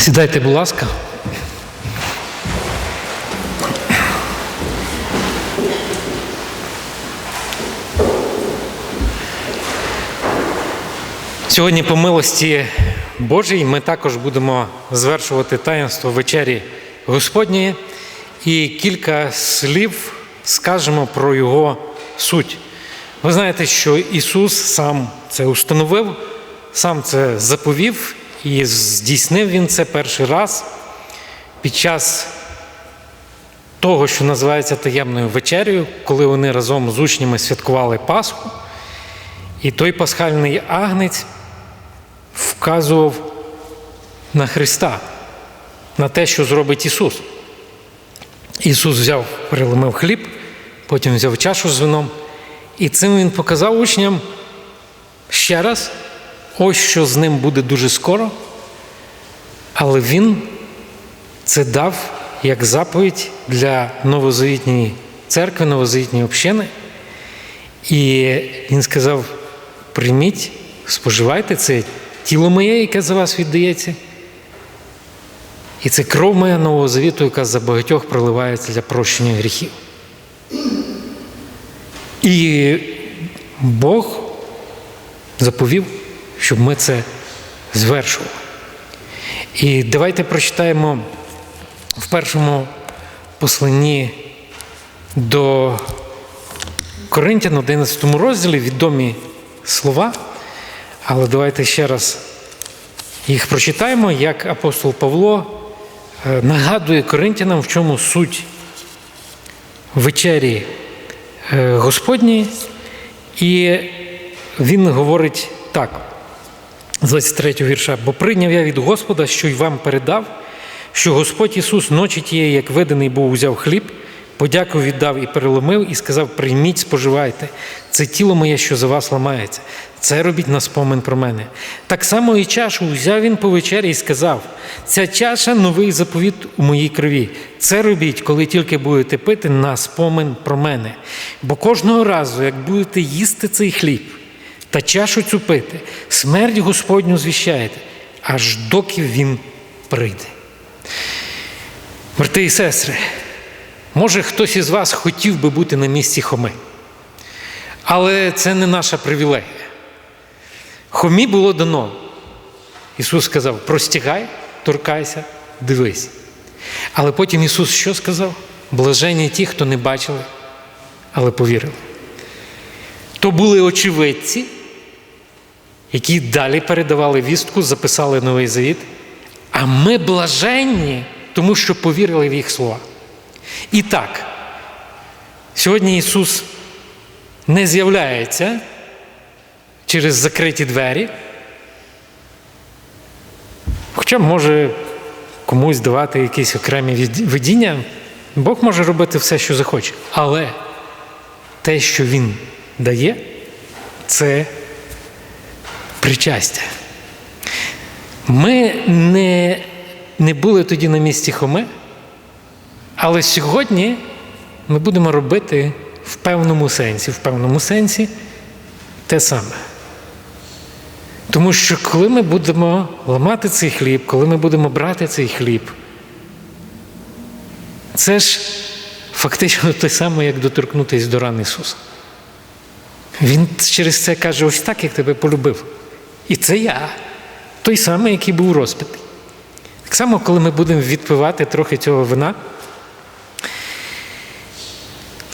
Сідайте, будь ласка. Сьогодні, по милості Божій, ми також будемо звершувати таїнство вечері Господньої і кілька слів скажемо про його суть. Ви знаєте, що Ісус сам це установив, сам це заповів і здійснив Він це перший раз під час того, що називається таємною вечерею, коли вони разом з учнями святкували Пасху. І той пасхальний агнець вказував на Христа, на те, що зробить Ісус. Ісус взяв, переломив хліб, потім взяв чашу з вином, і цим Він показав учням ще раз, ось що з ним буде дуже скоро, але Він це дав як заповідь для новозавітньої церкви, новозавітньої общини. І Він сказав: прийміть, споживайте це тіло моє, яке за вас віддається. І це кров моя нового завіту, яка за багатьох проливається для прощення гріхів. І Бог заповів, щоб ми це звершували. І давайте прочитаємо в першому посланні до Коринтян, 11 розділі відомі слова. Але давайте ще раз їх прочитаємо, як апостол Павло е, нагадує коринтянам, в чому суть вечері е, Господній. І він говорить так, з 23 вірша, бо прийняв я від Господа, що й вам передав, що Господь Ісус ночі тієї, як виданий був, узяв хліб, подяку віддав і переломив, і сказав: Прийміть, споживайте, це тіло моє, що за вас ламається. Це робіть на спомин про мене. Так само і чашу взяв він по вечері і сказав: ця чаша новий заповіт у моїй крові. Це робіть, коли тільки будете пити на спомин про мене. Бо кожного разу, як будете їсти цей хліб та чашу цю пити, смерть Господню звіщаєте, аж доки він прийде. Брати і сестри, може хтось із вас хотів би бути на місці Хоми, але це не наша привілегія. Хомі було дано. Ісус сказав: простягай, торкайся, дивись. Але потім Ісус що сказав? Блаженні ті, хто не бачили, але повірили. То були очевидці, які далі передавали вістку, записали новий завіт. А ми блаженні, тому що повірили в їх слова. І так, сьогодні Ісус не з'являється через закриті двері. Хоча може комусь давати якісь окремі видіння, Бог може робити все, що захоче. Але те, що Він дає, це причастя. Ми не, не були тоді на місці Хоми, але сьогодні ми будемо робити в певному сенсі, в певному сенсі те саме. Тому що коли ми будемо ламати цей хліб, коли ми будемо брати цей хліб, це ж фактично те саме, як доторкнутися до ран Ісуса. Він через це каже, ось так, як тебе полюбив. І це я, той самий, який був розпитий. Так само, коли ми будемо відпивати трохи цього вина,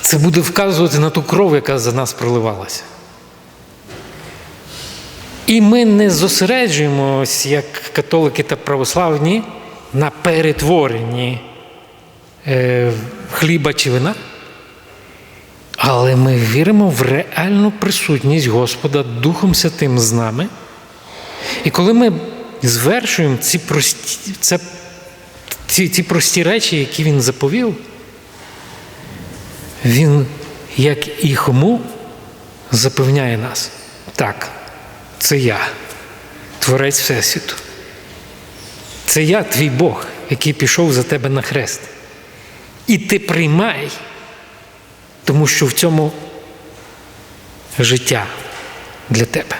це буде вказувати на ту кров, яка за нас проливалася. І ми не зосереджуємося, як католики та православні, на перетворенні е, хліба чи вина, але ми віримо в реальну присутність Господа Духом Святим з нами. І коли ми звершуємо ці прості, це, ці, ці прості речі, які він заповів, він, як і хому, запевняє нас. Так, це я, Творець Всесвіту. Це я, твій Бог, який пішов за тебе на хрест. І ти приймай, тому що в цьому життя для тебе.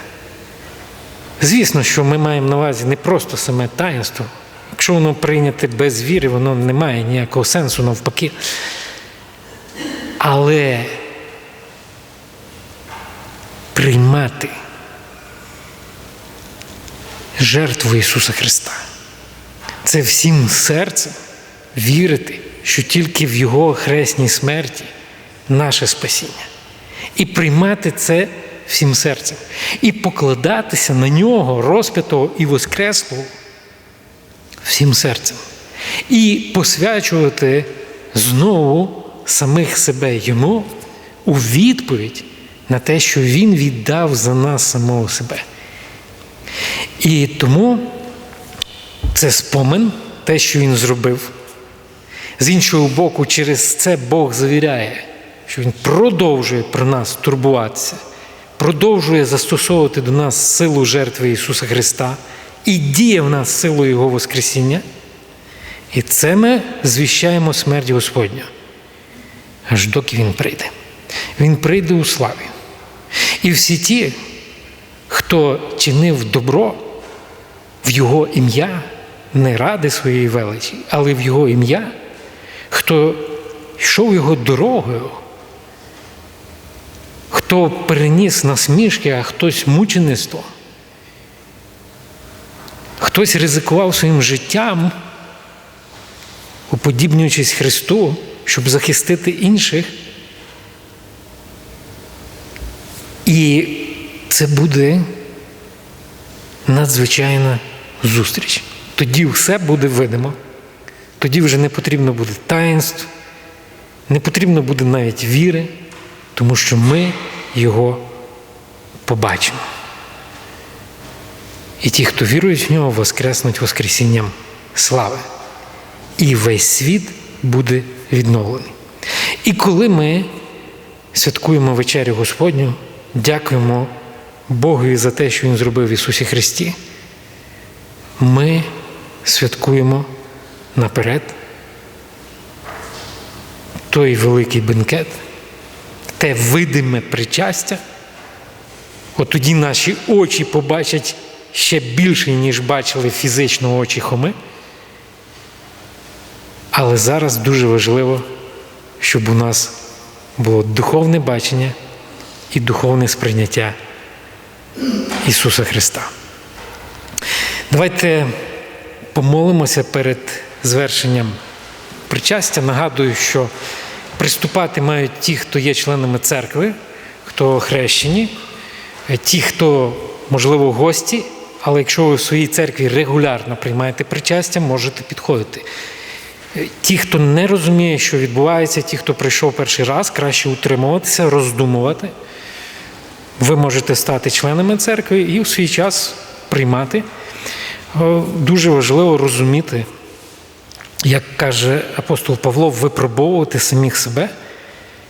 Звісно, що ми маємо на увазі не просто саме таїнство Якщо воно прийняте без віри, воно не має ніякого сенсу навпаки. Але приймати жертву Ісуса Христа. Це всім серцем вірити, що тільки в Його хресній смерті наше спасіння. І приймати це всім серцем. І покладатися на нього, розп'ятого і воскреслого всім серцем. І посвячувати знову самих себе йому у відповідь на те, що Він віддав за нас самого себе. І тому це спомин, те, що він зробив. З іншого боку, через це Бог завіряє, що Він продовжує про нас турбуватися, продовжує застосовувати до нас силу жертви Ісуса Христа і діє в нас силою Його Воскресіння. І це ми звіщаємо смерть Господню, аж доки Він прийде. Він прийде у славі. І всі ті, хто чинив добро в Його ім'я, не ради своєї величі, але в Його ім'я, хто йшов його дорогою, хто переніс насмішки, а хтось мучеництво, хтось ризикував своїм життям, уподібнюючись Христу, щоб захистити інших. І це буде надзвичайна зустріч. Тоді все буде видимо. Тоді вже не потрібно буде таїнств, не потрібно буде навіть віри, тому що ми його побачимо. І ті, хто вірують в нього, воскреснуть Воскресінням слави. І весь світ буде відновлений. І коли ми святкуємо вечерю Господню, дякуємо Богові за те, що Він зробив в Ісусі Христі, ми святкуємо наперед той великий бенкет, те видиме причастя. От тоді наші очі побачать ще більше, ніж бачили фізично очі Хоми. Але зараз дуже важливо, щоб у нас було духовне бачення і духовне сприйняття Ісуса Христа. Давайте помолимося перед звершенням причастя. Нагадую, що приступати мають ті, хто є членами церкви, хто хрещені, ті, хто, можливо, гості, але якщо ви в своїй церкві регулярно приймаєте причастя, можете підходити. Ті, хто не розуміє, що відбувається, ті, хто прийшов перший раз, краще утримуватися, роздумувати. Ви можете стати членами церкви і в свій час приймати. Дуже важливо розуміти, як каже апостол Павло, випробовувати самих себе,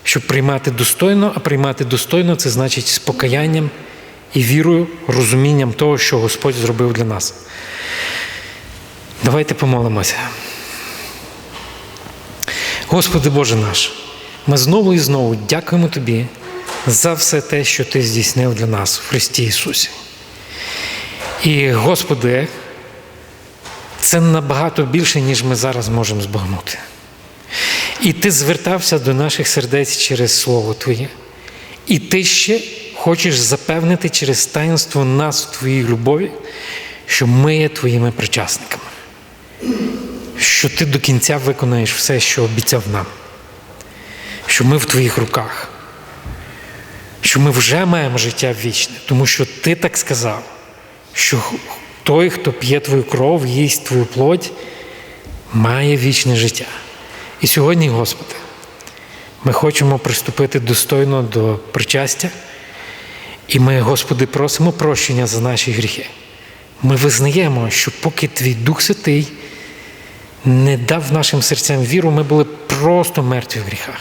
щоб приймати достойно, а приймати достойно це значить з покаянням і вірою, розумінням того, що Господь зробив для нас. Давайте помолимося. Господи Боже наш, ми знову і знову дякуємо Тобі за все те, що Ти здійснив для нас в Христі Ісусі. І, Господи, це набагато більше, ніж ми зараз можемо збагнути. І ти звертався до наших сердець через Слово Твоє. І ти ще хочеш запевнити через таїнство нас в Твоїй любові, що ми є Твоїми причасниками, що Ти до кінця виконаєш все, що обіцяв нам, що ми в Твоїх руках, що ми вже маємо життя вічне, тому що Ти так сказав, що той, хто п'є твою кров, їсть твою плоть, має вічне життя. І сьогодні, Господи, ми хочемо приступити достойно до причастя, і ми, Господи, просимо прощення за наші гріхи. Ми визнаємо, що поки Твій Дух Святий не дав нашим серцям віру, ми були просто мертві в гріхах.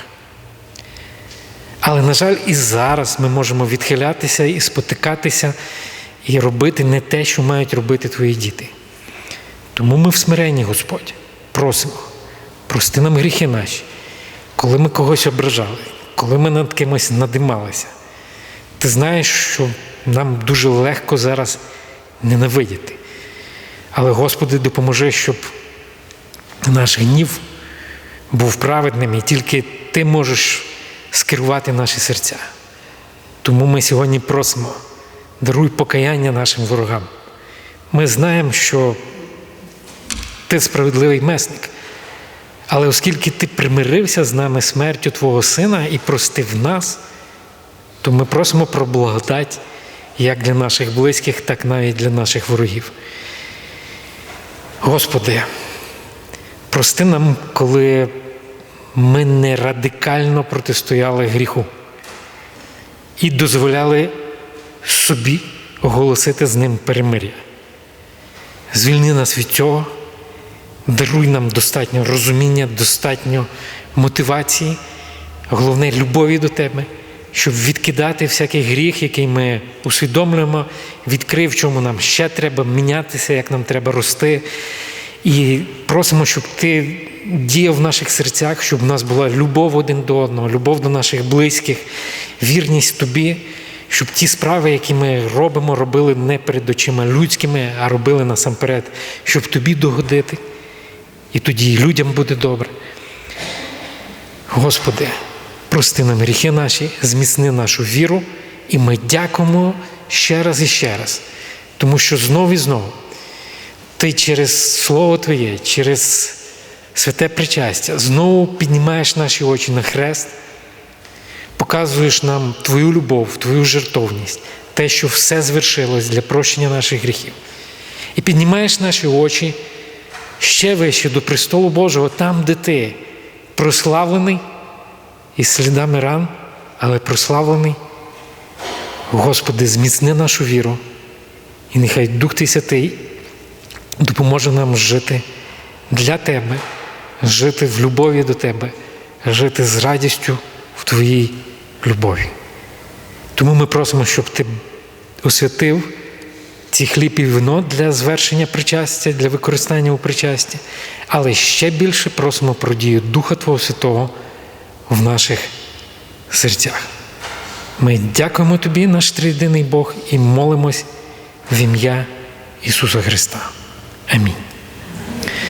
Але, на жаль, і зараз ми можемо відхилятися і спотикатися і робити не те, що мають робити твої діти. Тому ми в смиренні, Господь, просимо, прости нам гріхи наші, коли ми когось ображали, коли ми над кимось надималися. Ти знаєш, що нам дуже легко зараз ненавидіти. Але, Господи, допоможи, щоб наш гнів був праведним, і тільки Ти можеш скерувати наші серця. Тому ми сьогодні просимо, даруй покаяння нашим ворогам. Ми знаємо, що ти справедливий месник. Але оскільки ти примирився з нами смертю Твого Сина і простив нас, то ми просимо про благодать як для наших близьких, так навіть для наших ворогів. Господи, прости нам, коли ми не радикально протистояли гріху і дозволяли собі оголосити з ним перемир'я. Звільни нас від цього, даруй нам достатньо розуміння, достатньо мотивації, головне любові до Тебе, щоб відкидати всякий гріх, який ми усвідомлюємо, відкрив, в чому нам ще треба мінятися, як нам треба рости. І просимо, щоб ти діяв в наших серцях, щоб у нас була любов один до одного, любов до наших близьких, вірність тобі, щоб ті справи, які ми робимо, робили не перед очима людськими, а робили насамперед, щоб тобі догодити. І тоді і людям буде добре. Господи, прости нам гріхи наші, зміцни нашу віру, і ми дякуємо ще раз і ще раз, тому що знову і знову ти через Слово Твоє, через святе причастя знову піднімаєш наші очі на хрест, показуєш нам Твою любов, Твою жертовність, те, що все звершилось для прощення наших гріхів. І піднімаєш наші очі ще вище до престолу Божого, там, де ти прославлений із слідами ран, але прославлений. Господи, зміцни нашу віру, і нехай Дух Ти Святий допоможе нам жити для Тебе, жити в любові до Тебе, жити з радістю в Твоїй любові. Тому ми просимо, щоб Ти освятив ці хліб і вино для звершення причастя, для використання у причасті, але ще більше просимо про дію Духа Твого Святого в наших серцях. Ми дякуємо Тобі, наш трійдиний Бог, і молимось в ім'я Ісуса Христа. Амінь.